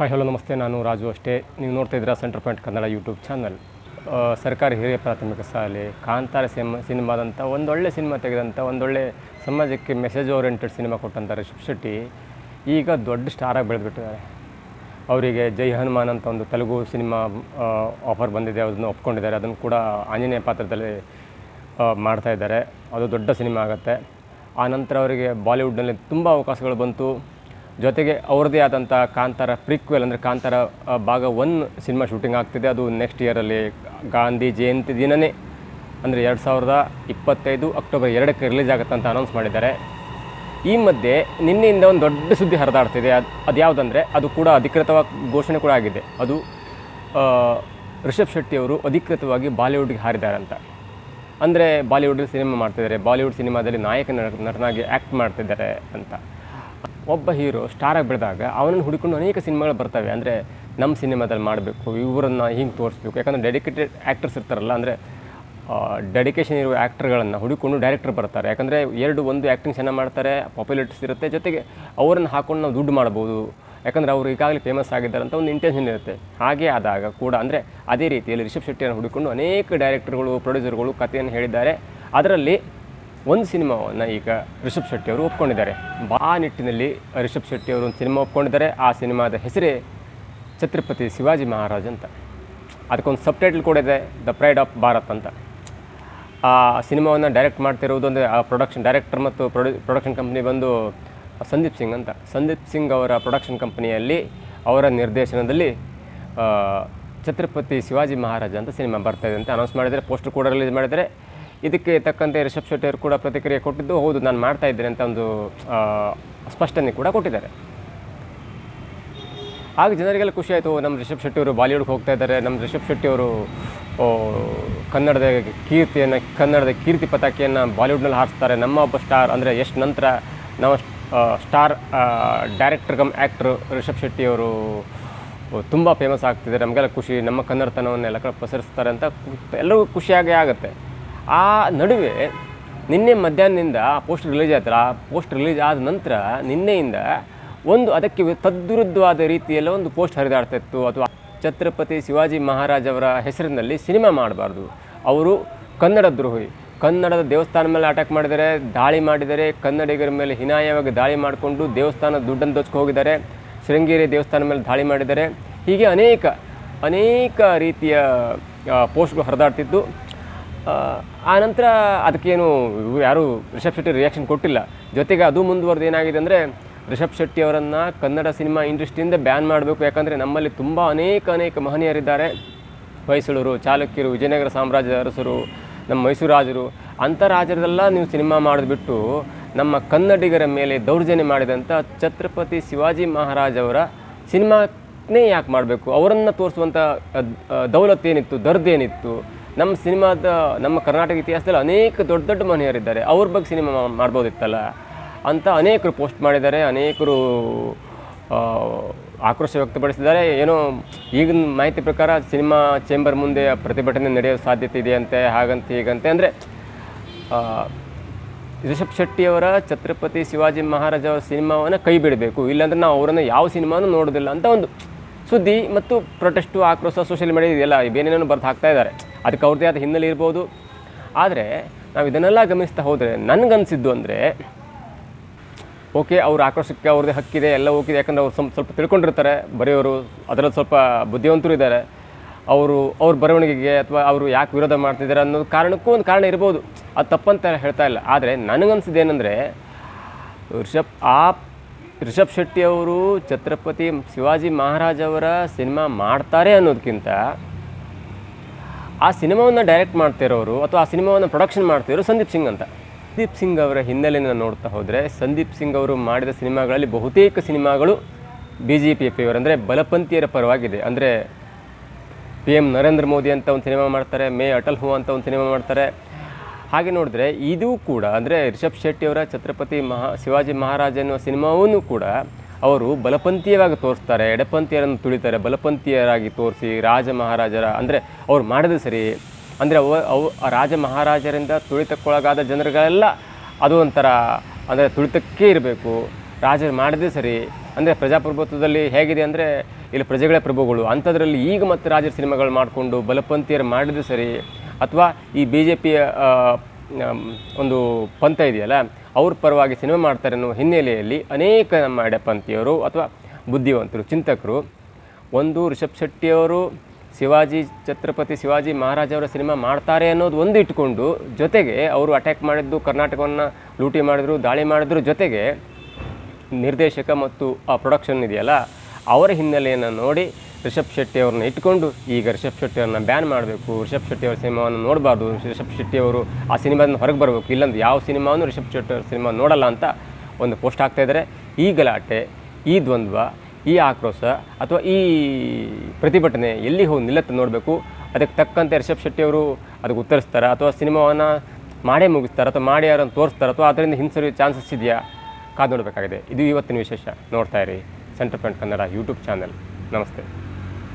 Hi, hello, ನಮಸ್ತೆ. ನಾನು ರಾಜು ಅಷ್ಟೇ. ನೀವು ನೋಡ್ತಾ ಇದ್ದೀರಾ centre point Kannada YouTube channel. ಸರ್ಕಾರಿ ಹಿರಿಯ ಪ್ರಾಥಮಿಕ ಶಾಲೆ, ಕಾಂತಾರ ಸಿನಿಮಾ ಸಿನಿಮಾದಂಥ ಒಂದೊಳ್ಳೆ ಸಿನಿಮಾ ತೆಗೆದಂಥ ಒಂದೊಳ್ಳೆ ಸಮಾಜಕ್ಕೆ ಮೆಸೇಜ್ ಓರಿಯೆಂಟೆಡ್ ಸಿನಿಮಾ ಕೊಟ್ಟಂಥ ರಿಷಬ್ ಶೆಟ್ಟಿ ಈಗ ದೊಡ್ಡ ಸ್ಟಾರಾಗಿ ಬೆಳೆದುಬಿಟ್ಟಿದ್ದಾರೆ. ಅವರಿಗೆ ಜೈ ಹನುಮಾನ್ ಅಂತ ಒಂದು ತೆಲುಗು ಸಿನಿಮಾ ಆಫರ್ ಬಂದಿದೆ. ಅದನ್ನು ಒಪ್ಕೊಂಡಿದ್ದಾರೆ. ಅದನ್ನು ಕೂಡ ಆಂಜನೇಯ ಪಾತ್ರದಲ್ಲಿ ಮಾಡ್ತಾಯಿದ್ದಾರೆ ಅದು ದೊಡ್ಡ ಸಿನಿಮಾ ಆಗುತ್ತೆ. ಆ ನಂತರ ಅವರಿಗೆ ಬಾಲಿವುಡ್ನಲ್ಲಿ ತುಂಬ ಅವಕಾಶಗಳು ಬಂತು. ಜೊತೆಗೆ ಅವ್ರದ್ದೇ ಆದಂಥ ಕಾಂತಾರ ಪ್ರಿಕ್ವೆಲ್ ಅಂದರೆ ಕಾಂತಾರ ಭಾಗ ಒನ್ ಸಿನಿಮಾ ಶೂಟಿಂಗ್ ಆಗ್ತಿದೆ. ಅದು ನೆಕ್ಸ್ಟ್ ಇಯರಲ್ಲಿ ಗಾಂಧಿ ಜಯಂತಿ ದಿನವೇ ಅಂದರೆ ಎರಡು ಸಾವಿರದ ಇಪ್ಪತ್ತೈದು ಅಕ್ಟೋಬರ್ ಎರಡಕ್ಕೆ ರಿಲೀಸ್ ಆಗುತ್ತೆ ಅಂತ ಅನೌನ್ಸ್ ಮಾಡಿದ್ದಾರೆ. ಈ ಮಧ್ಯೆ ನಿನ್ನೆಯಿಂದ ಒಂದು ದೊಡ್ಡ ಸುದ್ದಿ ಹರಿದಾಡ್ತಿದೆ. ಅದು ಅದು ಯಾವುದಂದರೆ, ಅದು ಕೂಡ ಅಧಿಕೃತವಾಗಿ ಘೋಷಣೆ ಕೂಡ ಆಗಿದೆ. ಅದು ರಿಷಬ್ ಶೆಟ್ಟಿಯವರು ಅಧಿಕೃತವಾಗಿ ಬಾಲಿವುಡ್ಗೆ ಹಾರಿದ್ದಾರೆ ಅಂತ. ಅಂದರೆ ಬಾಲಿವುಡಲ್ಲಿ ಸಿನಿಮಾ ಮಾಡ್ತಿದ್ದಾರೆ. ಬಾಲಿವುಡ್ ಸಿನಿಮಾದಲ್ಲಿ ನಾಯಕ ನಟ- ನಟನಾಗಿ ಆ್ಯಕ್ಟ್ ಮಾಡ್ತಿದ್ದಾರೆ ಅಂತ. ಒಬ್ಬ ಹೀರೋ ಸ್ಟಾರಾಗಿ ಬೆಳೆದಾಗ ಅವನನ್ನು ಹುಡುಕೊಂಡು ಅನೇಕ ಸಿನಿಮಾಗಳು ಬರ್ತವೆ. ಅಂದರೆ ನಮ್ಮ ಸಿನಿಮಾದಲ್ಲಿ ಮಾಡಬೇಕು, ಇವರನ್ನು ಹಿಂಗೆ ತೋರಿಸ್ಬೇಕು. ಯಾಕಂದರೆ ಡೆಡಿಕೇಟೆಡ್ ಆ್ಯಕ್ಟರ್ಸ್ ಇರ್ತಾರಲ್ಲ, ಅಂದರೆ ಡೆಡಿಕೇಶನ್ ಇರುವ ಆ್ಯಕ್ಟರ್ಗಳನ್ನು ಹುಡುಕೊಂಡು ಡೈರೆಕ್ಟರ್ ಬರ್ತಾರೆ. ಯಾಕಂದರೆ ಎರಡು, ಒಂದು ಆ್ಯಕ್ಟಿಂಗ್ ಚೆನ್ನಾಗಿ ಮಾಡ್ತಾರೆ ಪಾಪ್ಯುಲೇಟರ್ಸ್ ಇರುತ್ತೆ. ಜೊತೆಗೆ ಅವರನ್ನು ಹಾಕೊಂಡು ನಾವು ದುಡ್ಡು ಮಾಡ್ಬೋದು. ಯಾಕಂದರೆ ಅವರು ಈಗಾಗಲೇ ಫೇಮಸ್ ಆಗಿದ್ದಾರೆ ಅಂತ ಒಂದು ಇಂಟೆನ್ಷನ್ ಇರುತ್ತೆ. ಹಾಗೆ ಆದಾಗ ಕೂಡ, ಅಂದರೆ ಅದೇ ರೀತಿಯಲ್ಲಿ ರಿಷಬ್ ಶೆಟ್ಟಿಯನ್ನು ಹುಡುಕೊಂಡು ಅನೇಕ ಡೈರೆಕ್ಟರ್ಗಳು ಪ್ರೊಡ್ಯೂಸರ್ಗಳು ಕಥೆಯನ್ನು ಹೇಳಿದ್ದಾರೆ. ಅದರಲ್ಲಿ ಒಂದು ಸಿನಿಮಾವನ್ನು ಈಗ ರಿಷಬ್ ಶೆಟ್ಟಿ ಅವರು ಒಪ್ಕೊಂಡಿದ್ದಾರೆ. ಆ ನಿಟ್ಟಿನಲ್ಲಿ ರಿಷಬ್ ಶೆಟ್ಟಿ ಅವರು ಒಂದು ಸಿನಿಮಾ ಒಪ್ಕೊಂಡಿದ್ದಾರೆ. ಆ ಸಿನಿಮಾದ ಹೆಸರೇ ಛತ್ರಪತಿ ಶಿವಾಜಿ ಮಹಾರಾಜ್ ಅಂತ. ಅದಕ್ಕೊಂದು ಸಬ್ ಟೈಟಲ್ ಕೂಡ ಇದೆ, ದ ಪ್ರೈಡ್ ಆಫ್ ಭಾರತ್ ಅಂತ. ಆ ಸಿನಿಮಾವನ್ನು ಡೈರೆಕ್ಟ್ ಮಾಡ್ತಿರೋದು ಅಂದರೆ ಆ ಪ್ರೊಡಕ್ಷನ್ ಡೈರೆಕ್ಟರ್ ಮತ್ತು ಪ್ರೊಡ್ಯೂ ಪ್ರೊಡಕ್ಷನ್ ಕಂಪ್ನಿ ಬಂದು ಸಂದೀಪ್ ಸಿಂಗ್ ಅಂತ. ಸಂದೀಪ್ ಸಿಂಗ್ ಅವರ ಪ್ರೊಡಕ್ಷನ್ ಕಂಪ್ನಿಯಲ್ಲಿ ಅವರ ನಿರ್ದೇಶನದಲ್ಲಿ ಛತ್ರಪತಿ ಶಿವಾಜಿ ಮಹಾರಾಜ ಅಂತ ಸಿನಿಮಾ ಬರ್ತಾಯಿದೆ ಅಂತ ಅನೌನ್ಸ್ ಮಾಡಿದರೆ ಪೋಸ್ಟರ್ ಕೂಡ ರಿಲೀಸ್ ಮಾಡಿದರೆ ಇದಕ್ಕೆ ತಕ್ಕಂತೆ ರಿಷಬ್ ಶೆಟ್ಟಿ ಅವರು ಕೂಡ ಪ್ರತಿಕ್ರಿಯೆ ಕೊಟ್ಟಿದ್ದು, ಹೌದು, ನಾನು ಮಾಡ್ತಾ ಇದ್ದೇನೆ ಅಂತ ಒಂದು ಸ್ಪಷ್ಟನೆ ಕೂಡ ಕೊಟ್ಟಿದ್ದಾರೆ. ಆಗ ಜನರಿಗೆಲ್ಲ ಖುಷಿ ಆಯಿತು ನಮ್ಮ ರಿಷಬ್ ಶೆಟ್ಟಿ ಅವರು ಬಾಲಿವುಡ್ಗೆ ಹೋಗ್ತಾ ಇದ್ದಾರೆ, ನಮ್ಮ ರಿಷಬ್ ಶೆಟ್ಟಿ ಅವರು ಕನ್ನಡದ ಕೀರ್ತಿಯನ್ನು, ಕನ್ನಡದ ಕೀರ್ತಿ ಪತಾಕೆಯನ್ನು ಬಾಲಿವುಡ್ನಲ್ಲಿ ಹಾರಿಸ್ತಾರೆ. ನಮ್ಮ ಒಬ್ಬ ಸ್ಟಾರ್ ಅಂದರೆ ಎಷ್ಟು ನಂತರ ನಾವು star director cum actor Rishab Shetty ಅವರು ತುಂಬ ಫೇಮಸ್ ಆಗ್ತಿದ್ದಾರೆ. ನಮಗೆಲ್ಲ ಖುಷಿ, ನಮ್ಮ ಕನ್ನಡತನವನ್ನೆಲ್ಲ ಕಡೆ ಪಸರಿಸ್ತಾರೆ ಅಂತ ಎಲ್ಲರಿಗೂ ಖುಷಿಯಾಗೇ ಆಗುತ್ತೆ. ಆ ನಡುವೆ ನಿನ್ನೆ ಮಧ್ಯಾಹ್ನದಿಂದ ಪೋಸ್ಟ್ ರಿಲೀಸ್ ಆಯ್ತಲ್ಲ ಆ ಪೋಸ್ಟ್ ರಿಲೀಸ್ ಆದ ನಂತರ ನಿನ್ನೆಯಿಂದ ಒಂದು ಅದಕ್ಕೆ ತದ್ವಿರುದ್ಧವಾದ ರೀತಿಯಲ್ಲಿ ಒಂದು ಪೋಸ್ಟ್ ಹರಿದಾಡ್ತಾ ಇತ್ತು. ಅಥವಾ ಛತ್ರಪತಿ ಶಿವಾಜಿ ಮಹಾರಾಜ್ ಅವರ ಹೆಸರಿನಲ್ಲಿ ಸಿನಿಮಾ ಮಾಡಬಾರ್ದು. ಅವರು ಕನ್ನಡ ದ್ರೋಹಿ. ಕನ್ನಡದ ದೇವಸ್ಥಾನ ಮೇಲೆ ಅಟ್ಯಾಕ್ ಮಾಡಿದರೆ, ದಾಳಿ ಮಾಡಿದರೆ, ಕನ್ನಡಿಗರ ಮೇಲೆ ಹೀನಾಯವಾಗಿ ದಾಳಿ ಮಾಡಿಕೊಂಡು ದೇವಸ್ಥಾನ ದುಡ್ಡನ್ನು ದೋಚ್ಕೊ ಹೋಗಿದ್ದಾರೆ, ಶೃಂಗೇರಿ ದೇವಸ್ಥಾನ ಮೇಲೆ ದಾಳಿ ಮಾಡಿದ್ದಾರೆ ಹೀಗೆ ಅನೇಕ ಅನೇಕ ರೀತಿಯ ಪೋಸ್ಟ್ಗಳು ಹರಿದಾಡ್ತಿದ್ದು. ಆ, ಆ ನಂತರ ಅದಕ್ಕೇನು ಯಾರೂ ರಿಷಬ್ ಶೆಟ್ಟಿ ರಿಯಾಕ್ಷನ್ ಕೊಟ್ಟಿಲ್ಲ. ಜೊತೆಗೆ ಅದು ಮುಂದುವರೆದು ಏನಾಗಿದೆ ಅಂದರೆ ರಿಷಬ್ ಶೆಟ್ಟಿ ಅವರನ್ನು ಕನ್ನಡ ಸಿನಿಮಾ ಇಂಡಸ್ಟ್ರಿಯಿಂದ ಬ್ಯಾನ್ ಮಾಡಬೇಕು. ಯಾಕಂದರೆ ನಮ್ಮಲ್ಲಿ ತುಂಬ ಅನೇಕ ಅನೇಕ ಮಹನೀಯರಿದ್ದಾರೆ. ಹೊಯ್ಸಳರು ಚಾಲುಕ್ಯರು ವಿಜಯನಗರ ಸಾಮ್ರಾಜ್ಯದ ಅರಸರು ನಮ್ಮ ಮೈಸೂರು ರಾಜರು. ಅಂಥ ರಾಜರದೆಲ್ಲ ನೀವು ಸಿನಿಮಾ ಮಾಡಿದ್ಬಿಟ್ಟು ನಮ್ಮ ಕನ್ನಡಿಗರ ಮೇಲೆ ದೌರ್ಜನ್ಯ ಮಾಡಿದಂಥ ಛತ್ರಪತಿ ಶಿವಾಜಿ ಮಹಾರಾಜ್ ಅವರ ಸಿನಿಮಾನೇ ಯಾಕೆ ಮಾಡಬೇಕು? ಅವರನ್ನು ತೋರಿಸುವಂಥ ಅದ್- ಆ, ನಮ್ಮ ಸಿನಿಮಾದ, ನಮ್ಮ ಕರ್ನಾಟಕ ಇತಿಹಾಸದಲ್ಲಿ ಅನೇಕ ದೊಡ್ಡ ದೊಡ್ಡ ಮನೆಯವರಿದ್ದಾರೆ. ಅವ್ರ ಬಗ್ಗೆ ಸಿನಿಮಾ ಮಾಡ್ಬೋದಿತ್ತಲ್ಲ? ಅಂತ ಅನೇಕರು ಪೋಸ್ಟ್ ಮಾಡಿದ್ದಾರೆ, ಅನೇಕರು ಆಕ್ರೋಶ ವ್ಯಕ್ತಪಡಿಸಿದ್ದಾರೆ. ಏನೋ ಈಗಿನ ಮಾಹಿತಿ ಪ್ರಕಾರ ಸಿನಿಮಾ ಚೇಂಬರ್ ಮುಂದೆ ಪ್ರತಿಭಟನೆ ನಡೆಯೋ ಸಾಧ್ಯತೆ ಇದೆಯಂತೆ, ಹಾಗಂತ ಹೀಗಂತೆ. ಅಂದರೆ ರಿಷಬ್ ಶೆಟ್ಟಿಯವರ ಛತ್ರಪತಿ ಶಿವಾಜಿ ಮಹಾರಾಜ ಅವರ ಸಿನಿಮಾವನ್ನು ಕೈ ಬಿಡಬೇಕು. ಇಲ್ಲಾಂದರೆ ನಾವು ಅವರನ್ನು ಯಾವ ಸಿನಿಮಾನೂ ನೋಡೋದಿಲ್ಲ ಅಂತ ಒಂದು ಸುದ್ದಿ ಮತ್ತು ಪ್ರೊಟೆಸ್ಟು ಆಕ್ರೋಶ ಸೋಷಿಯಲ್ ಮೀಡಿಯಾ ಇದೆಲ್ಲ ಬೇನೇನೋ ಬರ್ದು ಹಾಕ್ತಾ ಇದ್ದಾರೆ. ಅದಕ್ಕೆ ಅವ್ರದ್ದೇ ಆದ ಹಿನ್ನೆಲೆ ಇರ್ಬೋದು. ಆದರೆ ನಾವು ಇದನ್ನೆಲ್ಲ ಗಮನಿಸ್ತಾ ಹೋದರೆ ನನಗನ್ಸಿದ್ದು ಅಂದರೆ, ಓಕೆ, ಅವ್ರ ಆಕ್ರೋಶಕ್ಕೆ ಅವ್ರದ್ದೇ ಹಕ್ಕಿದೆ, ಎಲ್ಲ ಹೋಗಿದೆ, ಯಾಕಂದ್ರೆ ಅವ್ರು ಸ್ವಲ್ಪ ಸ್ವಲ್ಪ ತಿಳ್ಕೊಂಡಿರ್ತಾರೆ. ಬರೆಯೋರು ಅದರಲ್ಲಿ ಸ್ವಲ್ಪ ಬುದ್ಧಿವಂತರು ಇದ್ದಾರೆ ಅವರು, ಅವ್ರ ಬರವಣಿಗೆಗೆ ಅಥವಾ ಅವರು ಯಾಕೆ ವಿರೋಧ ಮಾಡ್ತಿದ್ದಾರೆ ಅನ್ನೋದು ಕಾರಣಕ್ಕೂ ಒಂದು ಕಾರಣ ಇರ್ಬೋದು. ಅದು ತಪ್ಪಂತ ಹೇಳ್ತಾ ಇಲ್ಲ. ಆದರೆ ನನಗನ್ಸಿದ್ದು ಏನಂದರೆ ಆ ರಿಷಬ್ ಶೆಟ್ಟಿ ಅವರು ಛತ್ರಪತಿ ಶಿವಾಜಿ ಮಹಾರಾಜ್ ಅವರ ಸಿನಿಮಾ ಮಾಡ್ತಾರೆ ಅನ್ನೋದಕ್ಕಿಂತ ಆ ಸಿನಿಮಾವನ್ನು ಡೈರೆಕ್ಟ್ ಮಾಡ್ತಿರೋರು ಅಥವಾ ಆ ಸಿನಿಮಾವನ್ನು ಪ್ರೊಡಕ್ಷನ್ ಮಾಡ್ತಿರೋ ಸಂದೀಪ್ ಸಿಂಗ್ ಅಂತ. ಸಂದೀಪ್ ಸಿಂಗ್ ಅವರ ಹಿನ್ನೆಲೆಯನ್ನು ನೋಡ್ತಾ ಹೋದರೆ ಸಂದೀಪ್ ಸಿಂಗ್ ಅವರು ಮಾಡಿದ ಸಿನಿಮಾಗಳಲ್ಲಿ ಬಹುತೇಕ ಸಿನಿಮಾಗಳು ಬಿ ಜೆ ಪಿ ಪಿಯವರು ಅಂದರೆ ಬಲಪಂಥೀಯರ ಪರವಾಗಿದೆ. ಅಂದರೆ ಪಿ ಎಂ ನರೇಂದ್ರ ಮೋದಿ ಅಂತ ಒಂದು ಸಿನಿಮಾ ಮಾಡ್ತಾರೆ, ಮೇ ಅಟಲ್ ಹೂ ಅಂತ ಒಂದು ಸಿನಿಮಾ ಮಾಡ್ತಾರೆ ಹಾಗೆ ನೋಡಿದ್ರೆ ಇದು ಕೂಡ, ಅಂದರೆ ರಿಷಬ್ ಶೆಟ್ಟಿಯವರ ಛತ್ರಪತಿ ಮಹಾ, ಶಿವಾಜಿ ಮಹಾರಾಜ ಎನ್ನುವ ಸಿನಿಮಾವನ್ನು ಕೂಡ ಅವರು ಬಲಪಂಥೀಯವಾಗಿ ತೋರಿಸ್ತಾರೆ. ಎಡಪಂಥೀಯರನ್ನು ತುಳಿತಾರೆ, ಬಲಪಂಥೀಯರಾಗಿ ತೋರಿಸಿ ರಾಜ ಮಹಾರಾಜರ, ಅಂದರೆ ಅವ್ರು ಮಾಡಿದ ಸರಿ. ಅಂದರೆ ಅವ, ಅವು ರಾಜ ಮಹಾರಾಜರಿಂದ ತುಳಿತಕ್ಕೊಳಗಾದ ಜನರುಗಳೆಲ್ಲ ಅದು ಒಂಥರ, ಅಂದರೆ ತುಳಿತಕ್ಕೇ ಇರಬೇಕು. ರಾಜರು ಮಾಡಿದೆ ಸರಿ. ಅಂದರೆ ಪ್ರಜಾಪ್ರಭುತ್ವದಲ್ಲಿ ಹೇಗಿದೆ ಅಂದರೆ ಇಲ್ಲಿ ಪ್ರಜೆಗಳೇ ಪ್ರಭುಗಳು. ಅಂಥದ್ರಲ್ಲಿ ಈಗ ಮತ್ತೆ ರಾಜರ ಸಿನಿಮಾಗಳು ಮಾಡಿಕೊಂಡು ಬಲಪಂಥೀಯರು ಮಾಡಿದ್ರೆ ಸರಿ. ಅಥವಾ ಈ ಬಿ ಜೆ ಪಿಯ ಒಂದು ಪಂಥ ಇದೆಯಲ್ಲ, ಅವ್ರ ಪರವಾಗಿ ಸಿನಿಮಾ ಮಾಡ್ತಾರೆ ಅನ್ನೋ ಹಿನ್ನೆಲೆಯಲ್ಲಿ ಅನೇಕ ನಮ್ಮ ಅಡೆಪಂಥಿಯವರು ಅಥವಾ ಬುದ್ಧಿವಂತರು, ಚಿಂತಕರು, ಒಂದು ರಿಷಬ್ ಶೆಟ್ಟಿಯವರು, ಶಿವಾಜಿ ಛತ್ರಪತಿ ಶಿವಾಜಿ ಮಹಾರಾಜವರ ಸಿನಿಮಾ ಮಾಡ್ತಾರೆ ಅನ್ನೋದು ಒಂದು ಇಟ್ಕೊಂಡು ಜೊತೆಗೆ ಅವರು ಅಟ್ಯಾಕ್ ಮಾಡಿದ್ದು, ಕರ್ನಾಟಕವನ್ನು ಲೂಟಿ ಮಾಡಿದ್ರು, ದಾಳಿ ಮಾಡಿದ್ರು ಜೊತೆಗೆ ನಿರ್ದೇಶಕ ಮತ್ತು ಆ ಪ್ರೊಡಕ್ಷನ್ ಇದೆಯಲ್ಲ, ಅವರ ಹಿನ್ನೆಲೆಯನ್ನು ನೋಡಿ ರಿಷಬ್ ಶೆಟ್ಟಿ ಅವ್ರನ್ನ ಇಟ್ಕೊಂಡು ಈಗ ರಿಷಬ್ ಶೆಟ್ಟಿ ಅವ್ರನ್ನ ಬ್ಯಾನ್ ಮಾಡಬೇಕು, ರಿಷಬ್ ಶೆಟ್ಟಿ ಅವ್ರ ಸಿನಿಮಾವನ್ನು ನೋಡಬಾರ್ದು, ರಿಷಬ್ ಶೆಟ್ಟಿ ಅವರು ಆ ಸಿನಿಮಾದಿಂದ ಹೊರಗೆ ಬರಬೇಕು, ಇಲ್ಲಂದ್ರೆ ಯಾವ ಸಿನಿಮಾವನ್ನು ರಿಷಬ್ ಶೆಟ್ಟಿ ಅವ್ರ ಸಿನಿಮಾ ನೋಡಲ್ಲ ಅಂತ ಒಂದು ಪೋಸ್ಟ್ ಹಾಕ್ತಾಯಿದ್ದಾರೆ ಈ ಗಲಾಟೆ, ಈ ದ್ವಂದ್ವ, ಈ ಆಕ್ರೋಶ ಅಥವಾ ಈ ಪ್ರತಿಭಟನೆ ಎಲ್ಲಿ ಹೋಗಿ ನಿಲ್ಲತ್ತೆ ನೋಡಬೇಕು. ಅದಕ್ಕೆ ತಕ್ಕಂತೆ ರಿಷಬ್ ಶೆಟ್ಟಿ ಅವರು ಅದಕ್ಕೆ ಉತ್ತರಿಸ್ತಾರೆ? ಅಥವಾ ಸಿನಿಮಾವನ್ನು ಮಾಡೇ ಮುಗಿಸ್ತಾರೆ? ಅಥವಾ ಮಾಡಿ ಯಾರನ್ನು ತೋರಿಸ್ತಾರೆ? ಅಥವಾ ಅದರಿಂದ ಹಿಂಸರಿಯೋ ಚಾನ್ಸಸ್ ಇದೆಯಾ? ಕಾದು ನೋಡಬೇಕಾಗಿದೆ. ಇದು ಇವತ್ತಿನ ವಿಶೇಷ. ನೋಡ್ತಾ ಇರಿ. Centre point Kannada YouTube channel ನಮಸ್ತೆ.